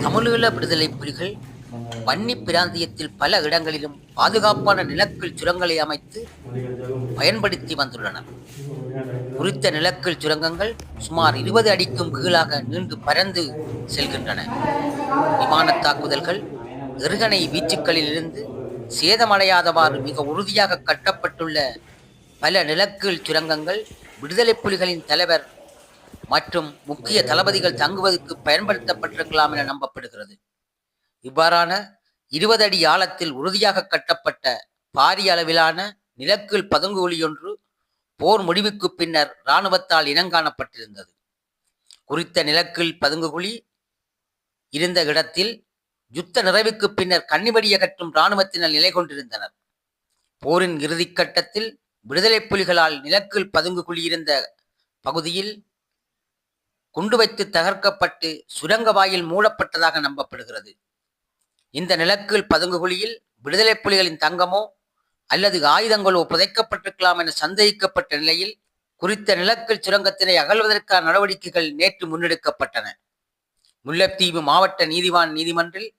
தமிழீழ விடுதலை புலிகள் வன்னி பிராந்தியத்தில் பல இடங்களிலும் பாதுகாப்பான நிலக்கல் சுரங்களை அமைத்து பயன்படுத்தி வந்துள்ளனர் குறித்த நிலக்கல் சுரங்கங்கள் சுமார் இருபது அடிக்கும் கீழாக நீண்டு பறந்து செல்கின்றன. விமான தாக்குதல்கள் எருகணை வீச்சுக்களிலிருந்து சேதமடையாதவாறு மிக உறுதியாக கட்டப்பட்டுள்ள பல நிலக்கீழ் சுரங்கங்கள் விடுதலை புலிகளின் தலைவர் மற்றும் முக்கிய தளபதிகள் தங்குவதற்கு பயன்படுத்தப்பட்டிருக்கலாம் என நம்பப்படுகிறது. இவ்வாறான இருபது அடி ஆழத்தில் உறுதியாக கட்டப்பட்ட பாரிய அளவிலான நிலக்கீழ் பதுங்கு ஒன்று போர் முடிவுக்கு பின்னர் இராணுவத்தால் இனங்காணப்பட்டிருந்தது குறித்த நிலக்கீழ் பதுங்குகுழி இருந்த இடத்தில் யுத்த நிறைவுக்கு பின்னர் கன்னிவடி அகற்றும் இராணுவத்தினர் நிலை கொண்டிருந்தனர். போரின் இறுதிக் கட்டத்தில் விடுதலை புலிகளால் நிலக்கீழ் பதுங்கு குழியிருந்த பகுதியில் குண்டு வைத்து தகர்க்கப்பட்டு சுரங்க வாயில் மூடப்பட்டதாக நம்பப்படுகிறது. இந்த நிலக்கீழ் பதுங்கு குழியில் விடுதலை புலிகளின் தங்கமோ அல்லது ஆயுதங்களோ புதைக்கப்பட்டிருக்கலாம் என சந்தேகிக்கப்பட்ட நிலையில் குறித்த நிலக்கீழ் சுரங்கத்தினை அகழ்வதற்கான நடவடிக்கைகள் நேற்று முன்னெடுக்கப்பட்டன. முல்லைத்தீவு மாவட்ட நீதிவான் நீதிமன்றில்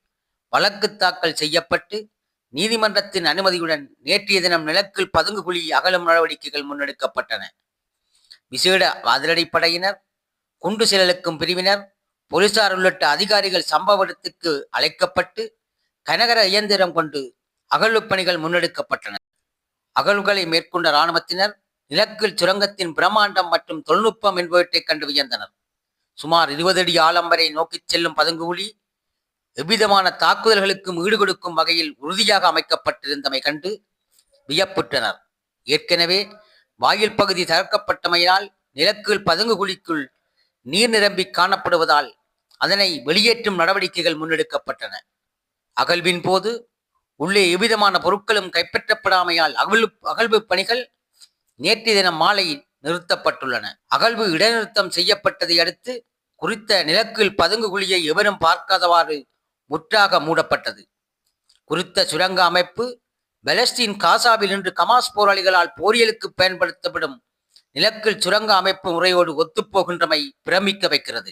வழக்கு தாக்கல் செய்யப்பட்டு நீதிமன்றத்தின் அனுமதியுடன் நேற்றைய தினம் நிலக்கில் பதுங்கு குழி அகலும் நடவடிக்கைகள் முன்னெடுக்கப்பட்டன. விசேட அதிரடிப்படையினர் குண்டு செலலுக்கும் பிரிவினர் போலீசார் உள்ளிட்ட அதிகாரிகள் சம்பவ இடத்துக்கு அழைக்கப்பட்டு கனகர இயந்திரம் கொண்டு அகழ்வுப் பணிகள் முன்னெடுக்கப்பட்டன. அகழ்வுகளை மேற்கொண்ட இராணுவத்தினர் நிலக்கில் சுரங்கத்தின் பிரம்மாண்டம் மற்றும் தொழில்நுட்பம் என்பவற்றை கண்டு வியந்தனர். சுமார் இருபது அடி ஆழம் வரை நோக்கிச் செல்லும் பதுங்குகுழி எவ்விதமான தாக்குதல்களுக்கும் ஈடுகொடுக்கும் வகையில் உறுதியாக அமைக்கப்பட்டிருந்தமை கண்டு வியப்புற்றனர். ஏற்கனவே வாயில் பகுதி தகர்க்கப்பட்டமையால் நிலக்கீழ் பதுங்கு குழிக்குள் நீர் நிரம்பி காணப்படுவதால் அதனை வெளியேற்றும் நடவடிக்கைகள் முன்னெடுக்கப்பட்டன. அகழ்வின் போது உள்ளே எவ்விதமான பொருட்களும் கைப்பற்றப்படாமையால் அகழ்வு அகழ்வு பணிகள் நேற்றைய தினம் மாலை நிறுத்தப்பட்டுள்ளன. அகழ்வு இடைநிறுத்தம் செய்யப்பட்டதை அடுத்து குறித்த நிலக்கில் பதுங்கு குழியை எவரும் பார்க்காதவாறு முற்றாக மூடப்பட்டது. குறித்த சுரங்க அமைப்பு பெலஸ்டீன் காசாவில் இன்று கமாஸ் போராளிகளால் போரியலுக்கு பயன்படுத்தப்படும் நிலக்கில் சுரங்க அமைப்பு முறையோடு ஒத்துப்போகின்றமை பிரமிக்க வைக்கிறது.